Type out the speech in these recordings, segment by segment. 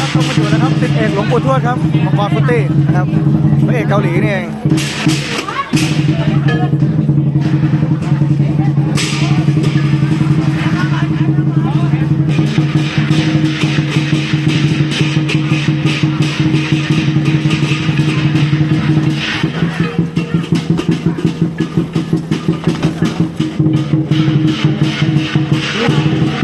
รับชมมาอยู่นะครับสิทธิเอกหลวงปู่ทวดครับมังกรฟุตตี้นะครับพระเอกเกาหลีนี่เอง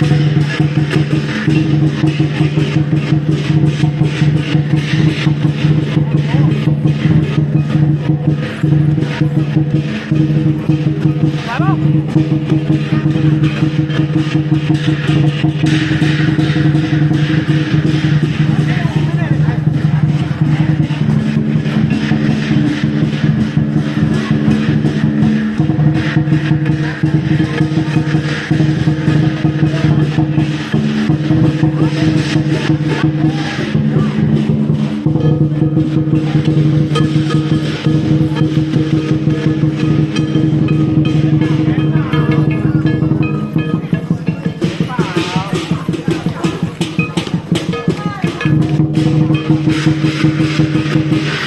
Bravo!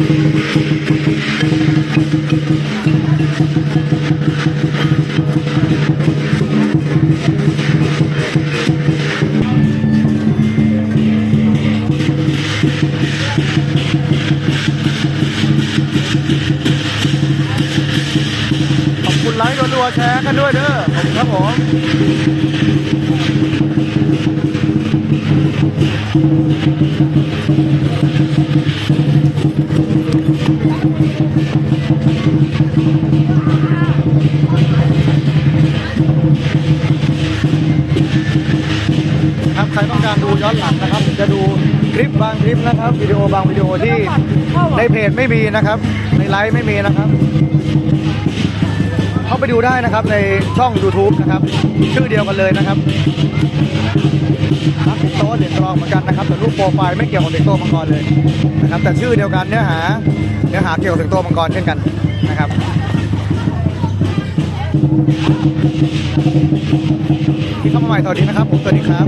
Thank วเปล่าขอบคุณไลค์รัวๆแชร์กันด้วยเด้อขอบคุณครับผมครับใครต้องการดูย้อนหลังนะครับ จะดูคลิปบางคลิปนะครับวิดีโอบางวิดีโอที่ในเพจไม่มีนะครับ ในไลฟ์ไม่มีนะครับ เข้าไปดูได้นะครับในช่อง YouTube นะครับ ชื่อเดียวกันเลยนะครับนักติดโต๊ะเด็ดตรองเหมือนกันนะครับแต่รูปโปรไฟล์ไม่เกี่ยวกับเด็กโตมังกรเลยนะครับ แต่ชื่อเดียวกันเนื้อหาเนื้อหาเกี่ยวกับเด็กโตมังกรเช่นกันนะครับที่เข้ามาใหม่สวัสดีนะครับผมสวัสดีครับ